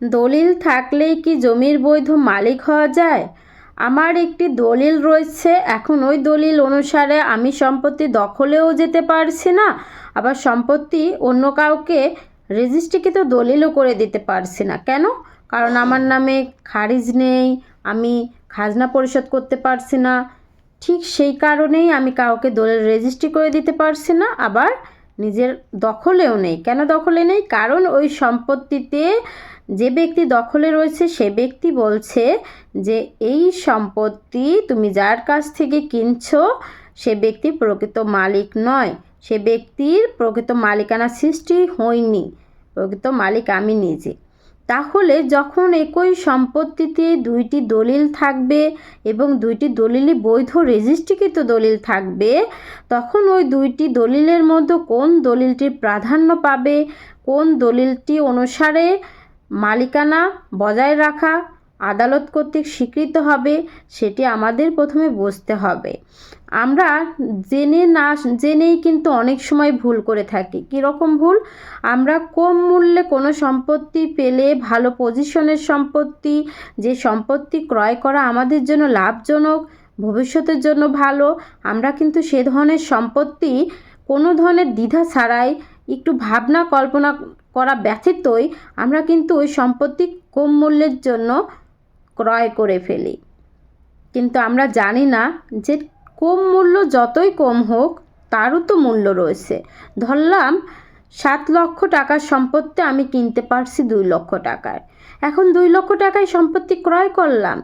দলিল থাকলেই কি জমির বৈধ মালিক হওয়া যায়? আমার একটি দলিল রয়েছে, এখন ওই দলিল অনুসারে আমি সম্পত্তি দখলেও যেতে পারছি না, আবার সম্পত্তি অন্য কাউকে রেজিস্ট্রিকৃত দলিলও করে দিতে পারছি না। কেন? কারণ আমার নামে খারিজ নেই, আমি খাজনা পরিশোধ করতে পারছি না। ঠিক সেই কারণেই আমি কাউকে দলিল রেজিস্ট্রি করে দিতে পারছি না, আবার নিজের দখলেও নেই। কেন দখলে নেই? কারণ ওই সম্পত্তিতে যে ব্যক্তি দখলে রয়েছে, সে ব্যক্তি বলছে যে, এই সম্পত্তি তুমি যার কাছ থেকে কিনছ, সে ব্যক্তি প্রকৃত মালিক নয়। সে ব্যক্তির প্রকৃত মালিকানা সৃষ্টি হয়নি। প্রকৃত মালিক আমি নিজে। তাহলে যখন একই সম্পত্তিতে দুইটি দলিল থাকবে এবং দুইটি দলিলই বৈধ রেজিস্ট্রিকৃত দলিল থাকবে, তখন ওই দুইটি দলিলের মধ্যে কোন দলিলটির প্রাধান্য পাবে, কোন দলিলটি অনুসারে মালিকানা বজায় রাখা আদালত কর্তৃক স্বীকৃত হবে, সেটি আমাদের প্রথমে বুঝতে হবে। আমরা জেনে না, জেনেই কিন্তু অনেক সময় ভুল করে থাকি। কীরকম ভুল? আমরা কম মূল্যে কোনো সম্পত্তি পেলে ভালো পজিশনের সম্পত্তি, যে সম্পত্তি ক্রয় করা আমাদের জন্য লাভজনক, ভবিষ্যতের জন্য ভালো, আমরা কিন্তু সে ধরনের সম্পত্তি কোনো ধরনের দ্বিধা ছাড়াই, একটু ভাবনা কল্পনা করা ব্যতীতই আমরা কিন্তু ওই সম্পত্তি কম মূল্যের জন্য ক্রয় করে ফেলি। কিন্তু আমরা জানি না যে কম মূল্য যতই কম হোক, তারও তো মূল্য রয়েছে। ধরলাম, সাত লক্ষ টাকার সম্পত্তি আমি কিনতে পারছি দুই লক্ষ টাকায়। এখন দুই লক্ষ টাকায় সম্পত্তি ক্রয় করলাম,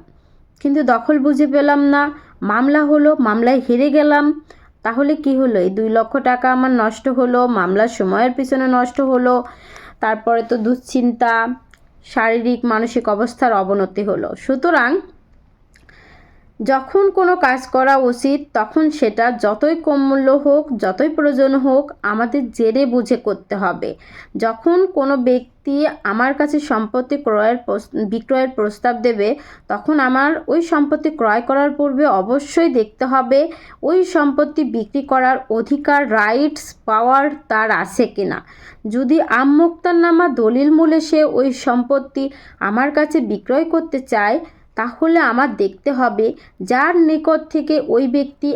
কিন্তু দখল বুঝে পেলাম না। মামলা হলো, মামলায় হেরে গেলাম। তাহলে কি হলো? এই দুই লক্ষ টাকা আমার নষ্ট হলো, মামলার সময়ের পিছনে নষ্ট হলো। তারপরে তো দুশ্চিন্তা শারীরিক মানসিক অবস্থার অবনতি হলো। সুতরাং যখন কোনো কাজ করা উচিত, তখন সেটা যতই কম মূল্য হোক, যতই প্রয়োজন হোক, আমাদের জেনে বুঝে করতে হবে। যখন কোনো ব্যক্তি আমার কাছে সম্পত্তি ক্রয়ের বিক্রয়ের প্রস্তাব দেবে, তখন আমার ওই সম্পত্তি ক্রয় করার পূর্বে অবশ্যই দেখতে হবে, ওই সম্পত্তি বিক্রি করার অধিকার রাইটস পাওয়ার তার আছে কিনা। যদি নামা দলিল মূলে সে ওই সম্পত্তি আমার কাছে বিক্রয় করতে চায় তাহলে আমার দেখতে হবে, যার নিকট থেকে ওই ব্যক্তি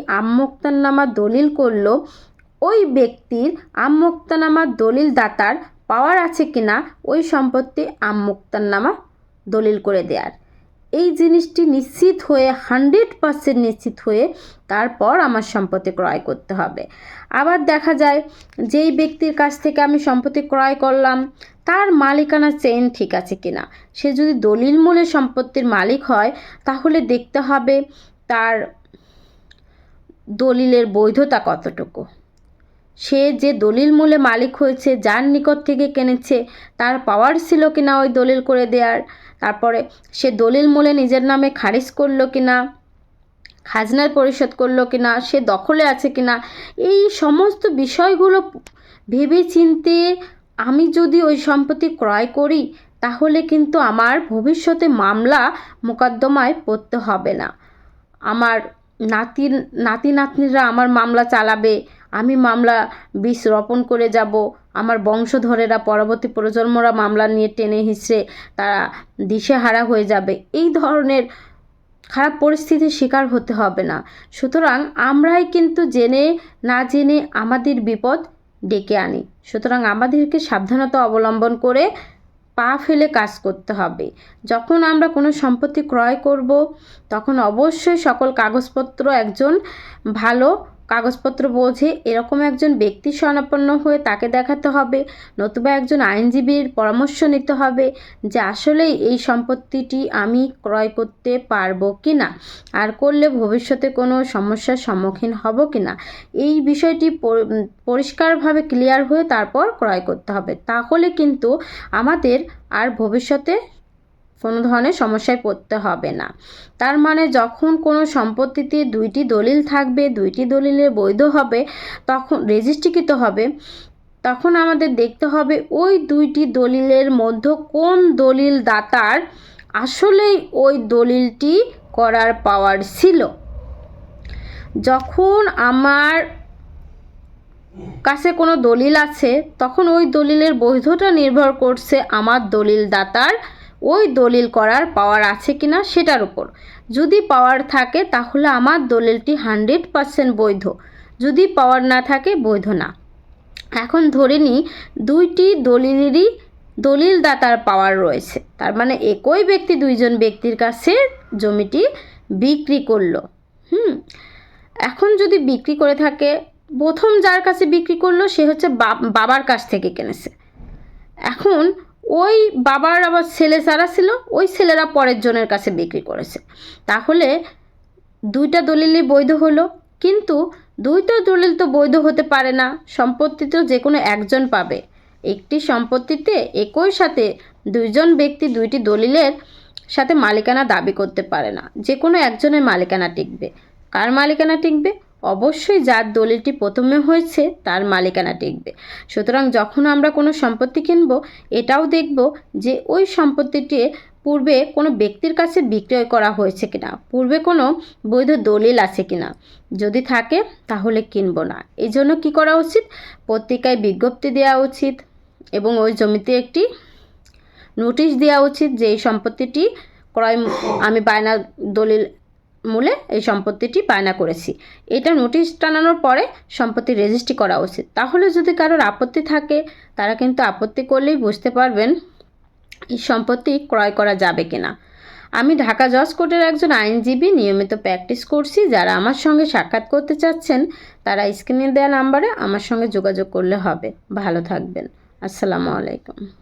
নামা দলিল করল, ওই ব্যক্তির নামা দলিল দাতার পাওয়ার আছে কিনা, ওই সম্পত্তি নামা দলিল করে দেওয়ার এই জিনিসটি নিশ্চিত হয়ে, হান্ড্রেড পারসেন্ট নিশ্চিত হয়ে তারপর আমার সম্পত্তি ক্রয় করতে হবে। আবার দেখা যায়, যেই ব্যক্তির কাছ থেকে আমি সম্পত্তি ক্রয় করলাম তার মালিকানা চেইন ঠিক আছে কিনা? সে যদি দলিল মূলে সম্পত্তির মালিক হয়, তাহলে দেখতে হবে তার দলিলের বৈধতা কতটুকু। সে যে দলিল মূলে মালিক হয়েছে, যার নিকট থেকে কিনেছে, তার পাওয়ার ছিল কিনা ওই দলিল করে দেওয়ার তারপরে সে দলিল মূলে নিজের নামে খারিজ করল কিনা? খাজনার পরিশোধ করল কিনা? সে দখলে আছে কিনা? এই সমস্ত বিষয়গুলো ভেবে চিনতে আমি যদি ওই সম্পত্তি ক্রয় করি, তাহলে কিন্তু আমার ভবিষ্যতে মামলা মোকদ্দমায় পড়তে হবে না। আমার নাতি নাতি নাতনিরা আমার মামলা চালাবে, আমি মামলা বিষ রোপণ করে যাব, আমার বংশধরেরা, পরবর্তী প্রজন্মরা মামলা নিয়ে টেনে হিসড়ে তারা দিশেহারা হয়ে যাবে। এই ধরনের খারাপ পরিস্থিতির শিকার হতে হবে না। সুতরাং আমরাই কিন্তু জেনে না জেনে আমাদের বিপদ ডেকে আনি। সুতরাং আমাদেরকে সাবধানতা অবলম্বন করে পা ফেলে কাজ করতে হবে। যখন আমরা কোনো সম্পত্তি ক্রয় করব, তখন অবশ্যই সকল কাগজপত্র একজন ভালো কাগজপত্র বোঝে, এরকম একজন ব্যক্তি স্বনাপন্ন হয়ে তাকে দেখাতে হবে, নতুবা একজন আইনজীবীর পরামর্শ নিতে হবে যে আসলেই এই সম্পত্তিটি আমি ক্রয় করতে পারব কি না আর করলে ভবিষ্যতে কোনো সমস্যার সম্মুখীন হব কি না এই বিষয়টি পরিষ্কারভাবে ক্লিয়ার হয়ে তারপর ক্রয় করতে হবে। তাহলে কিন্তু আমাদের আর ভবিষ্যতে কোনো ধরনের সমস্যায় পড়তে হবে না। তার মানে যখন কোনো সম্পত্তিতে দুইটি দলিল থাকবে, দুইটি দলিলের বৈধ হবে, তখন রেজিস্ট্রিকৃত হবে, তখন আমাদের দেখতে হবে ওই দুইটি দলিলের মধ্যে কোন দলিল দাতার আসলেই ওই দলিলটি করার পাওয়ার ছিল। যখন আমার কাছে কোনো দলিল আছে, তখন ওই দলিলের বৈধতা নির্ভর করছে আমার দলিল দাতার ওই দলিল করার পাওয়ার আছে কি না সেটার উপর। যদি পাওয়ার থাকে, তাহলে আমার দলিলটি হান্ড্রেড পারসেন্ট বৈধ। যদি পাওয়ার না থাকে, বৈধ না। এখন ধরে নিই দুইটি দলিলেরই দলিলদাতার পাওয়ার রয়েছে। তার মানে একই ব্যক্তি দুইজন ব্যক্তির কাছে জমিটি বিক্রি করল। হুম? এখন যদি বিক্রি করে থাকে, প্রথম যার কাছে বিক্রি করল, সে হচ্ছে বাব- বাবার কাছ থেকে কিনেছে। এখন ওই বাবার আবার ছেলে যারা ছিল, ওই ছেলেরা পরের জনের কাছে বিক্রি করেছে। তাহলে দুইটা দলিলই বৈধ হলো। কিন্তু দুইটা দলিল তো বৈধ হতে পারে না। সম্পত্তি তো যে কোনো একজন পাবে। একটি সম্পত্তিতে একই সাথে দুইজন ব্যক্তি দুইটি দলিলের সাথে মালিকানা দাবি করতে পারে না। যে কোনো একজনের মালিকানা টিকবে। কার মালিকানা টিকবে? অবশ্যই যার দলিলটি প্রথমে হয়েছে, তার মালিকানা টিকবে সুতরাং যখন আমরা কোনো সম্পত্তি কিনবো, এটাও দেখব যে ওই সম্পত্তিটি পূর্বে কোনো ব্যক্তির কাছে বিক্রয় করা হয়েছে কিনা, পূর্বে কোনো বৈধ দলিল আছে কিনা। যদি থাকে, তাহলে কিনব না। এই জন্য কী করা উচিত? পত্রিকায় বিজ্ঞপ্তি দেওয়া উচিত এবং ওই জমিতে একটি নোটিশ দেওয়া উচিত যে এই সম্পত্তিটি ক্রয়, আমি বায়না দলিল মূলে এই সম্পত্তিটি বায়না করেছি। এটা নোটিশ টানানোর পরে সম্পত্তি রেজিস্ট্রি করা উচিত। তাহলে যদি কারোর আপত্তি থাকে, তারা কিন্তু আপত্তি করলেই বুঝতে পারবেন এই সম্পত্তি ক্রয় করা যাবে কিনা। আমি ঢাকা জজ কোর্টের একজন আইনজীবী নিয়মিত প্র্যাকটিস করছি। যারা আমার সঙ্গে সাক্ষাৎ করতে চাচ্ছেন, তারা স্ক্রিনে দেওয়া নাম্বারে আমার সঙ্গে যোগাযোগ করলে হবে। ভালো থাকবেন। আসসালামু আলাইকুম।